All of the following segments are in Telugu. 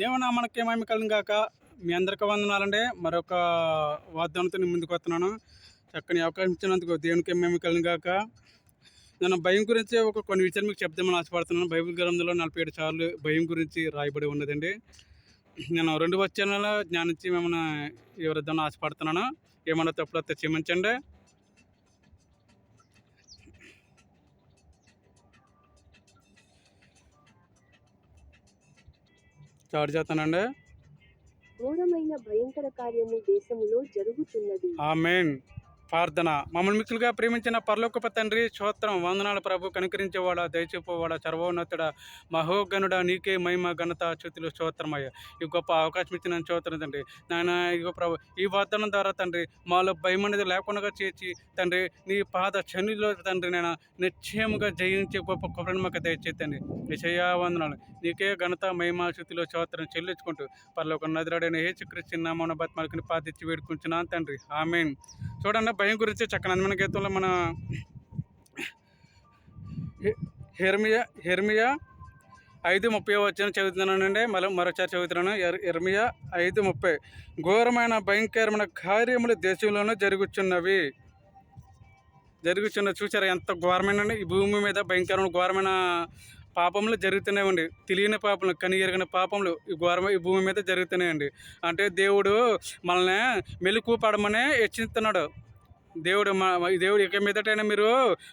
దేవునామానికి ఏమేమి కలిగిన కాక మీ అందరికీ వందనాలండి. మరొక వాగ్దానంతో నేను ముందుకు వస్తున్నాను. చక్కని అవకాశం ఇచ్చినందుకు దేవునికి ఏమేమి కలిగిన కాక నేను భయం గురించి ఒక కొన్ని విషయాలు మీకు చెప్దామని ఆశపడుతున్నాను. బైబిల్ గ్రంథంలో నలభై ఏడు సార్లు భయం గురించి రాయబడి ఉన్నదండి. నేను రెండు వచ్చాల జ్ఞానించి మిమ్మల్ని ఎవరిద్దామని ఆశపడుతున్నాను. ఏమన్నా తప్పులు అయితే క్షమించండి. స్టార్ట్ చేస్తానండి. ఘోరమైన భయంకర కార్యము దేశములో జరుగుతున్నది. ఆమెన్. ప్రార్థన. మమ్మల్ని మిక్కులుగా ప్రేమించిన పరలోకప తండ్రి స్తోత్రం వందనాలు ప్రభు. కనుకరించేవాడా దయచేపోవాడా సర్వోన్నతుడ మహోగనుడ నీకే మహిమ ఘనత చ్యుతులు స్తోత్రమయ్య. ఈ గొప్ప అవకాశం ఇచ్చిన స్తోత్రం తండ్రి. నాయన ఇగో ప్రభు ఈ వాగ్దానం ద్వారా తండ్రి మాలో భయం అనేది లేకుండా చేర్చి తండ్రి నీ పాద శనిలో తండ్రి నేను నిశ్చయముగా జయించే గొప్ప కృపను మాకు దయచేతండి విషయా వందనాలు. నీకే ఘనత మహిమ స్థుతిలో స్తోత్రం చెల్లించుకుంటూ పరలోక నదిరాడైన హేచుక్రీస్తు నామన బతిమాలకుని పాదించి వేడుకుంటున్నాను తండ్రి. ఆమెన్. చూడండి భయం గురించి చక్కని అందమైన గీతంలో మన హె- హెర్మియా హెర్మియా ఐదు ముప్పై వచ్చిన చదువుతున్నానండి. మళ్ళీ మరోసారి చదువుతున్నాను. ఎర్- ఎర్మియా ఐదు ముప్పై. ఘోరమైన భయంకరమైన కార్యములు దేశంలోనూ జరుగుచున్నవి. జరుగుతున్న చూసారా ఎంత ఘోరమైన ఈ భూమి మీద భయంకరమైన ఘోరమైన పాపములు జరుగుతున్నాయండి తెలియని పాపములు కని పాపములు ఈ ఘోరమైన ఈ భూమి మీద జరుగుతున్నాయండి అంటే దేవుడు మనల్ని మెలుకు పడమనే హెచ్చిస్తున్నాడు దేవుడు మా ఈ దేవుడు ఇక మీదటైనా మీరు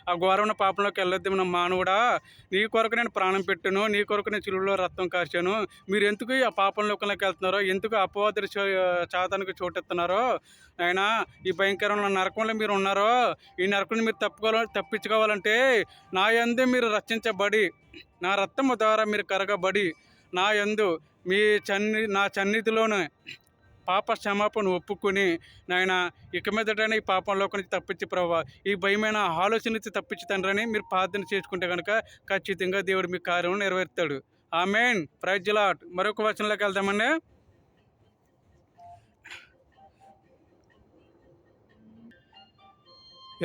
ఆ ఘోరమైన పాపంలోకి వెళ్ళొద్దు మన మానవుడా. నీ కొరకు నేను ప్రాణం పెట్టాను నీ కొరకు నేను చిలువలో రక్తం కార్చాను మీరు ఎందుకు ఆ పాపంలోకంలోకి వెళ్తున్నారో ఎందుకు అపవాదులు చాతానికి చోటెత్తున్నారో ఆయన ఈ భయంకరమైన నరకంలో మీరు ఉన్నారో ఈ నరకం మీరు తప్పుకోవాలి తప్పించుకోవాలంటే నా యందే మీరు రక్షించబడి నా రక్తము ద్వారా మీరు కరగబడి నా యందు మీ చన్ని నా సన్నిధిలోనే పాప క్షమాపణ ఒప్పుకొని నాయన ఇక మీదటనే ఈ పాపంలోకి నుంచి తప్పించి ప్రభావ ఈ భయమైన ఆలోచన నుంచి తప్పించి తండ్రని మీరు ప్రార్థన చేసుకుంటే కనుక ఖచ్చితంగా దేవుడు మీ కార్యం నెరవేరుతాడు. మెయిన్ ప్రైజ్ లాట్ మరొక వచనంలోకి వెళ్దామండి.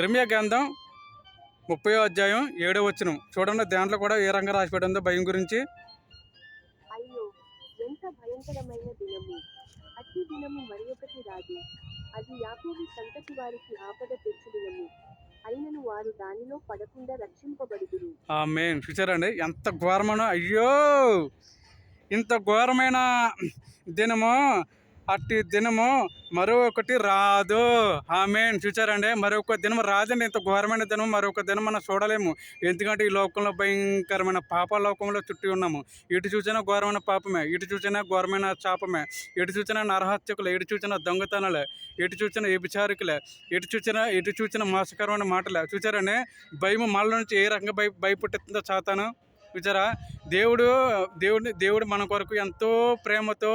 ఇరమియా గ్రంథం ముప్పై అధ్యాయం ఏడో వచనం. చూడండి దాంట్లో కూడా ఏ రంగం రాసిపెట్టిందో భయం గురించి. ఎంత భయంకరమైన దినము. అట్టి దినము మరి ఒకటి రాదు. అది యాకోబు సంతతి వారికి ఆపద తెచ్చు దినము. అయినను వారు దానిలో పడకుండా రక్షింపబడుదురు. ఫ్యూచర్ చూసారండి ఎంత ఘోరమైన అయ్యో! ఇంత ఘోరమైన దినము. అట్టి దినము మరొకటి రాదు. ఆమెన్. చూసారండి మరొక దినం రాదండి ఇంత ఘోరమైన దినం మరొక దినం మనం చూడలేము. ఎందుకంటే ఈ లోకంలో భయంకరమైన పాప లోకంలో చుట్టి ఉన్నాము. ఇటు చూసినా ఘోరమైన పాపమే ఇటు చూసినా ఘోరమైన చాపమే ఇటు చూసినా నరహత్యకులే ఇటు చూసినా దొంగతనాలే ఇటు చూసిన వ్యభిచారికులే ఇటు చూసినా ఇటు చూసిన మోసకరమైన మాటలే. చూచారండి? భయం మళ్ళ నుంచి ఏ రకంగా భయ భయపెట్టిందో చాతాను చూసారా? దేవుడు దేవుడిని దేవుడు మన కొరకు ఎంతో ప్రేమతో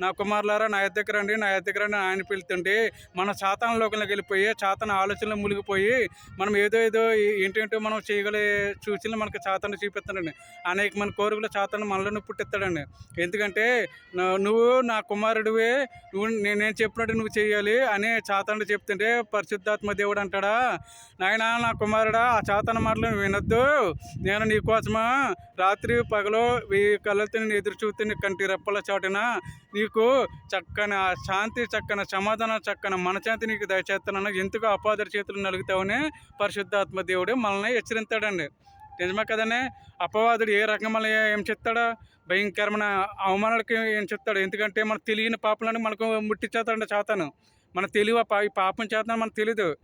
నా కుమారులారా నా ఎద్దకు రండి నా ఎద్దకు రండి ఆయన పిలుతుంటే మన చాతన లోకంలోకి వెళ్ళిపోయి చాతన ఆలోచనలు మునిగిపోయి మనం ఏదో ఏదో ఏంటేంటో మనం చేయగలే సూచనలు మనకు చాతన చూపిస్తాడండి. అనేక మన కోరికలు చాతన మనలోనే పుట్టిస్తాడండి. ఎందుకంటే నువ్వు నా కుమారుడివే నువ్వు నేను నేను చెప్పినట్టు నువ్వు చేయాలి అని చాతన చెప్తుంటే పరిశుద్ధాత్మ దేవుడు అంటాడా? నాయన నా కుమారుడా ఆ చాతన మాటలు వినొద్దు. నేను నీ కోసమా రాత్రి పగలు ఈ కళ్ళతో నేను ఎదురు చూస్తే కంటి రెప్పల చోటన? నీకు చక్కని శాంతి చక్కని సమాధానం చక్కని మనశాంతి నీకు దయచేస్తున్నాను. ఎందుకు అపాదర చేతులు నలుగుతావని? పరిశుద్ధాత్మ దేవుడు మనల్ని హెచ్చరిస్తాడండి నిజమే కదనే? అపవాదుడు ఏ రకం మళ్ళీ ఏం చెప్తాడో? భయంకరమైన అవమానాలకి ఏం చెప్తాడు? ఎందుకంటే మనకు తెలియని పాపలను మనకు ముట్టించేస్తాడండి చేతను మన తెలివి ఆ పా- ఈ పాపం చేతనం మనకు తెలీదు.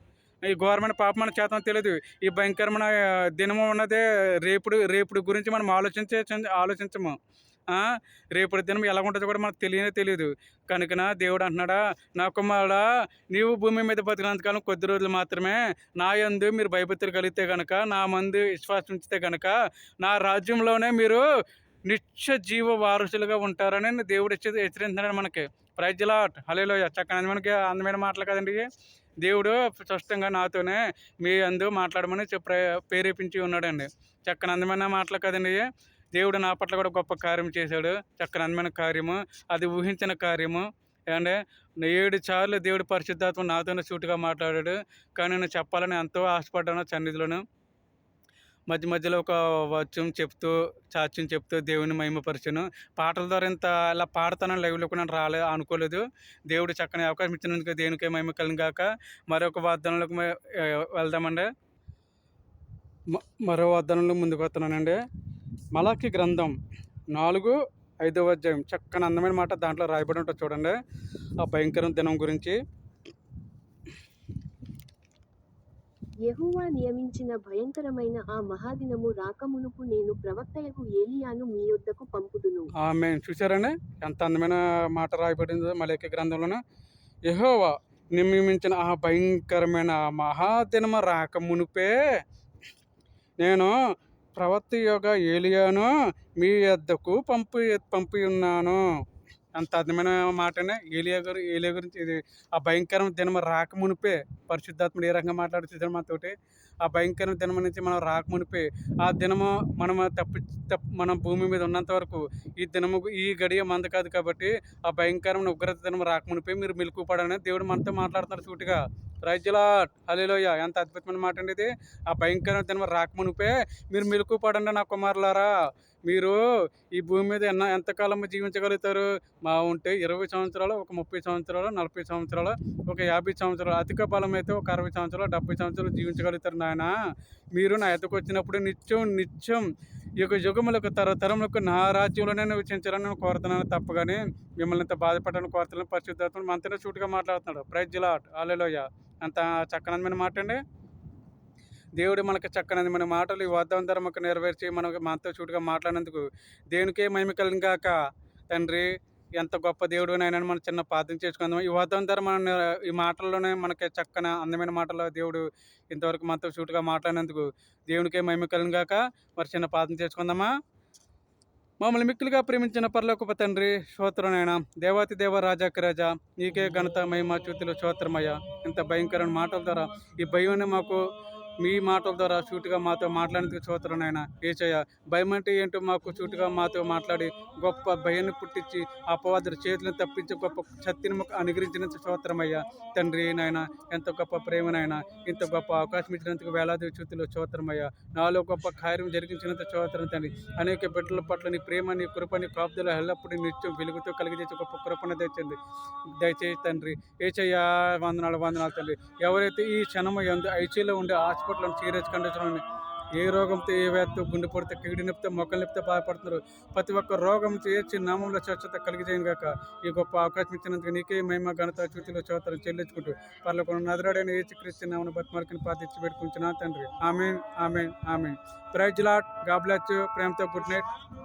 ఈ గవర్నమెంట్ పాప మన చేత తెలియదు. ఈ భయంకరమైన దినము ఉన్నదే రేపుడు రేపుడు గురించి మనం ఆలోచించే ఆలోచించము. రేపటి దినం ఎలా ఉంటుందో కూడా మనకు తెలియనే తెలియదు. కనుకన దేవుడు అంటున్నాడా నా కుమారుడా నీవు భూమి మీద బతికినంతకాలం కొద్ది రోజులు మాత్రమే నా యందు మీరు భయభక్తులు కలిగితే కనుక నా మందు విశ్వాసం ఉంచితే కనుక నా రాజ్యంలోనే మీరు నిత్య జీవ వారసులుగా ఉంటారని దేవుడు హెచ్చరించాడు హెచ్చరిస్తున్నాడు మనకి. ప్రైజ్లాట్ హలేలో చక్కని మనకి అందమైన మాటలు కదండి. దేవుడు స్పష్టంగా నాతోనే మీ అందు మాట్లాడమని చెప్ ప్రేరేపించి ఉన్నాడండి. చక్కని అందమైన మాటలు కదండి. దేవుడు నా పట్ల కూడా గొప్ప కార్యం చేశాడు. చక్కని అందమైన కార్యము అది ఊహించిన కార్యము. అంటే ఏడు సార్లు దేవుడు పరిశుద్ధాత్మ నాతోనే సూటుగా మాట్లాడాడు. కానీ నేను చెప్పాలని ఎంతో ఆశపడ్డాను సన్నిధిలోను. మధ్య మధ్యలో ఒక వాక్యం చెప్తూ చాచ్యం చెప్తూ దేవుని మహిమపరచను. పాటల ద్వారా ఇంత అలా పాడతాను లైవ్లో కూడా నేను రాలే అనుకోలేదు. దేవుడు చక్కని అవకాశం ఇచ్చినందుకు దేవునికే మహిమ కలిగిన కాక మరొక వాదనలకు వెళ్దామండి. మరో వాదనలు ముందుకు వస్తున్నానండి. మలాకి గ్రంథం నాలుగు ఐదవ అధ్యాయం. చక్కని అందమైన మాట దాంట్లో రాయబడి ఉంటుంది చూడండి. ఆ భయంకర దినం గురించి. యెహోవా నియమించిన భయంకరమైన ఆ మహాదినము రాకమునుపు నేను ప్రవక్తయకు ఏలియాను మీ యొద్దకు పంపుదును. ఆమె చూసారండి ఎంత అందమైన మాట రాయబడిందో మలేక గ్రంథంలోన. యహోవా నియమించిన ఆ భయంకరమైన మహాదినము రాకమునుపే నేను ప్రవక్త యొక్క ఏలియాను మీ వద్దకు పంపి పంపి ఉన్నాను అంత అర్థమైన మాటనే ఏలియా గారు ఏలియా గురించి ఇది ఆ భయంకరం దినం రాకమునిపే పరిశుద్ధాత్ముడు ఏ రకంగా మాట్లాడుతుంది మనతోటి ఆ భయంకర దినం నుంచి మనం రాకమునిపే ఆ దినము మనం తప్పి తప్ప మనం భూమి మీద ఉన్నంత వరకు ఈ దినము ఈ గడియ మంద కాదు కాబట్టి ఆ భయంకరమైన ఉగ్రత దినం రాకమునిపై మీరు మెలుకుపడాలని దేవుడు మనతో మాట్లాడుతున్నారు సూటిగా. రైజ్లా హలేలోయ ఎంత అద్భుతమైన మాట అండి ఇది. ఆ భయంకరమైన దినం రాకమునిపే మీరు మెలుకుపడండి నా కుమారులారా. మీరు ఈ భూమి మీద ఎన్న ఎంతకాలం జీవించగలుగుతారు? మా ఉంటే ఇరవై సంవత్సరాలు ఒక ముప్పై సంవత్సరాలు నలభై సంవత్సరాలు ఒక యాభై సంవత్సరాలు అధిక బలం అయితే ఒక అరవై సంవత్సరాలు డెబ్బై సంవత్సరాలు జీవించగలుగుతారు నాయన. మీరు నా ఎద్దకు వచ్చినప్పుడు నిత్యం నిత్యం ఈ యొక్క యుగములకు తరతరములకు నా రాజ్యంలోనే నివసించాలని నేను కోరుతున్నాను. తప్ప కానీ మిమ్మల్ని ఇంత బాధపడాలని కోరుతున్నాను. పరిశుద్ధాత్మ మనతోనే సూటిగా మాట్లాడుతున్నాడు. ప్రైజ్ జిలాట్ ఆలేలోయ అంత చక్కనమైన మాట అండి. దేవుడు మనకు చక్కనది మన మాటలు ఈ వాగ్దానం ద్వారా నెరవేర్చి మనకు మనతో చూటుగా మాట్లాడినందుకు దేవునికే మహిమకలం కాక తండ్రి ఎంత గొప్ప దేవుడు అయినా మనం చిన్న ప్రార్థన చేసుకుందాం. ఈ వాగ్దానం ద్వారా మనం ఈ మాటల్లోనే మనకి చక్కన అందమైన మాటలు దేవుడు ఇంతవరకు మనతో చూటుగా మాట్లాడినందుకు దేవునికే మహిమ గాక. మరి చిన్న ప్రార్థన చేసుకుందామా? మమ్మల్ని మిక్కులుగా ప్రేమించిన పర్లోకప తండ్రి శ్రోత్రనైనా దేవాతి దేవ రాజాకి రాజా నీకే ఘనత మహిమ చ్యుతులు శ్రోత్రమయ్య ఇంత భయంకరమైన మాటల ద్వారా ఈ భయం మాకు మీ మాటల ద్వారా సూటిగా మాతో మాట్లాడేందుకు చూతరనైనా ఏచయ్య భయం అంటే ఏంటో మాకు సూటిగా మాతో మాట్లాడి గొప్ప భయాన్ని పుట్టించి అపవాదుల చేతులను తప్పించి గొప్ప శక్తిని మాకు అనుగ్రహించినంత స్తోత్రమయ్యా తండ్రి నాయన ఎంత గొప్ప ప్రేమనైనా ఇంత గొప్ప అవకాశం ఇచ్చినందుకు వేలాది చూతులు స్తోత్రమయ్యా నాలో గొప్ప కార్యం జరిగించినంత స్తోత్రం తండ్రి అనేక బిడ్డల పట్ల నీ ప్రేమ నీ కృప నీ ఎల్లప్పుడూ నిత్యం వెలుగుతో కలిగజేసే గొప్ప కృపణ తెచ్చింది దయచేసి తండ్రి ఏచయ్యా వందనాలు వందనాలు తండ్రి. ఎవరైతే ఈ క్షణము ఎందు ఐచీలో ఉండే హాస్పిటల్ సీరియస్ కండిషన్ ఏ రోగంతో ఏ వ్యాధితో గుండె పడితే కిడి నొప్పితే మొక్కలు నొప్పితే బాధపడుతున్నారు. ప్రతి ఒక్క రోగం చేసి నామంలో స్వచ్ఛత కలిగజేయను గాక ఈ గొప్ప అవకాశం ఇచ్చినందుకు నీకే మహిమ ఘనత చ్యుతిలో చోతరం చెల్లించుకుంటూ పర్లకు నదరాడైన ఏచి క్రిస్టియన్ నామను బతిమార్కిని ప్రార్థించి పెట్టుకుంటున్నాను తండ్రి. Amen amen amen. Praise lord గాబ్లాచ్ ప్రేమతో గుడ్ నైట్.